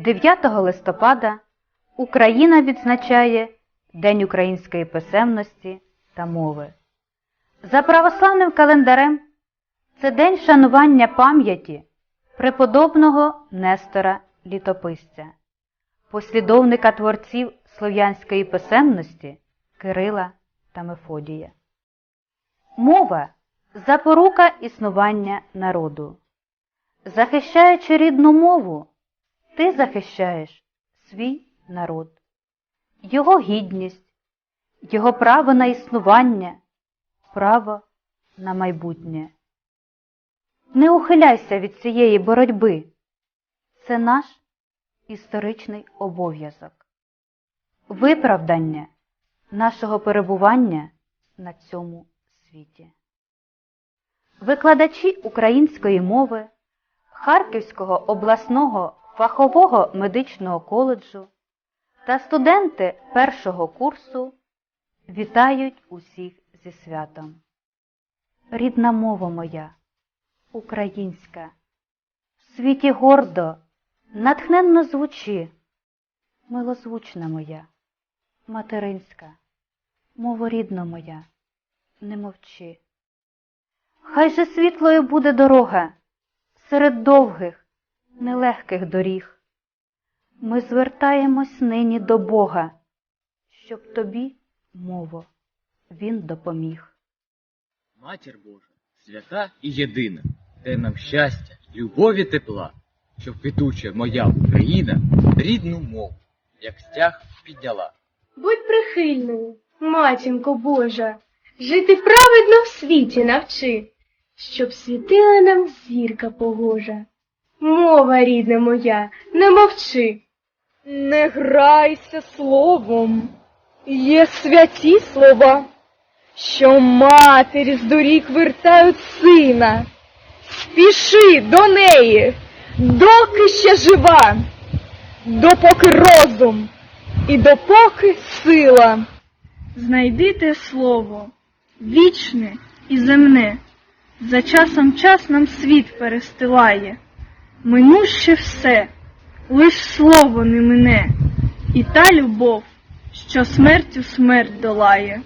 9 листопада Україна відзначає День української писемності та мови. За православним календарем це день шанування пам'яті преподобного Нестора Літописця, послідовника творців слов'янської писемності Кирила та Мефодія. Мова запорука існування народу. Захищаючи рідну мову, ти захищаєш свій народ, його гідність, його право на існування, право на майбутнє. Не ухиляйся від цієї боротьби. Це наш історичний обов'язок, виправдання нашого перебування на цьому світі. Викладачі української мови Харківського обласного фахового медичного коледжу та студенти першого курсу вітають усіх зі святом. Рідна мова моя, українська, в світі гордо, натхненно звучи, милозвучна моя, материнська, мова рідна моя, не мовчи. Хай же світлою буде дорога серед довгих, нелегких доріг. Ми звертаємось нині до Бога, щоб тобі, мово, Він допоміг. Матір Божа, свята і єдина, дай нам щастя, любові тепла, щоб квітуча моя Україна рідну мову, як стяг підняла. Будь прихильною, матінко Божа, жити праведно в світі навчи, щоб світила нам зірка погожа. Мова рідна моя, не мовчи. Не грайся словом, є святі слова, що матері з доріг вертають сина. Спіши до неї, доки ще жива, допоки розум і допоки сила. Знайди те слово, вічне і земне, за часом час нам світ перестилає, минуще все, лиш слово не мине, і та любов, що смертю смерть долає.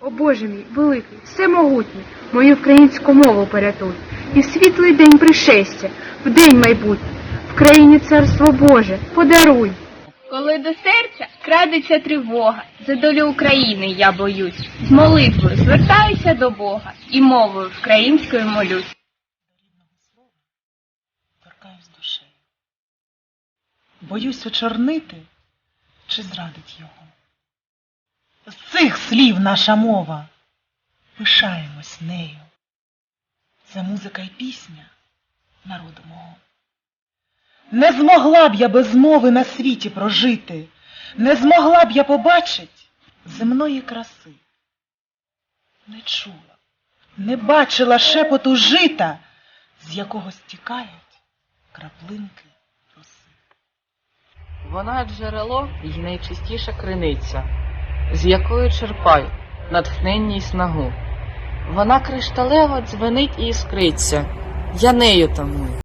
О Боже мій, великий, всемогутній, мою українську мову порятуй, і в світлий день пришестя, в день майбутній, в країні царство Боже, подаруй. Коли до серця крадеться тривога, за долю України я боюсь, з молитвою звертаюся до Бога і мовою українською молюсь. Боюсь очорнити чи зрадить його. З цих слів наша мова. Пишаємось нею. Це музика й пісня народу мого. Не змогла б я без мови на світі прожити, не змогла б я побачить земної краси. Не чула, не бачила шепоту жита, з якого стікають краплинки. Вона джерело й найчистіша криниця, з якої черпай натхнення й снагу. Вона кришталево дзвенить і іскриться, я нею тамую.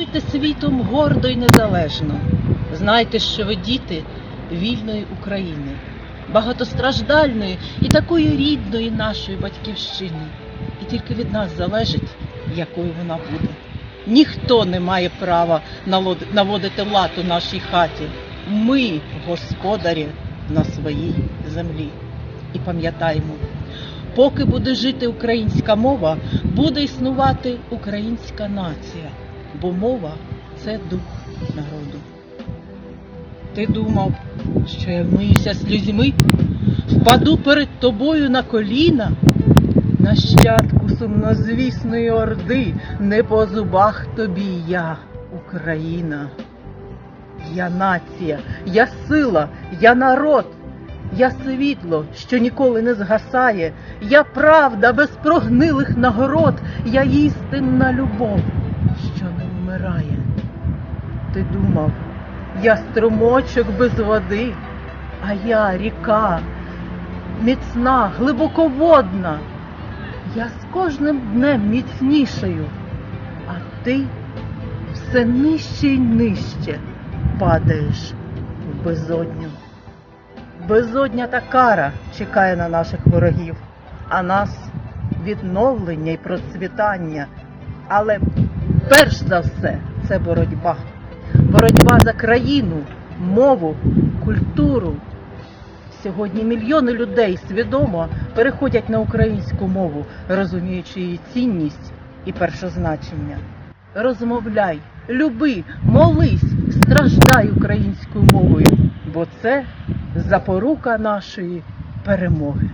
Будьте світом гордо і незалежно. Знайте, що ви діти вільної України, багатостраждальної і такої рідної нашої батьківщини. І тільки від нас залежить, якою вона буде. Ніхто не має права наводити лад у нашій хаті. Ми господарі на своїй землі. І пам'ятаємо, поки буде жити українська мова, буде існувати українська нація, бо мова це дух народу. Ти думав, що я вмиюся слізьми, впаду перед тобою на коліна, нащадку сумнозвісної орди, не по зубах тобі я, Україна. Я нація, я сила, я народ, я світло, що ніколи не згасає, я правда без прогнилих нагород, я істинна любов, не вмирає. Ти думав, я струмочок без води, а я ріка, міцна, глибоководна. Я з кожним днем міцнішаю, а ти все нижче й нижче падаєш в безодню. Безодня та кара чекає на наших ворогів, а нас відновлення і процвітання. Але перш за все це боротьба. Боротьба за країну, мову, культуру. Сьогодні мільйони людей свідомо переходять на українську мову, розуміючи її цінність і першозначення. Розмовляй, люби, молись, страждай українською мовою, бо це запорука нашої перемоги.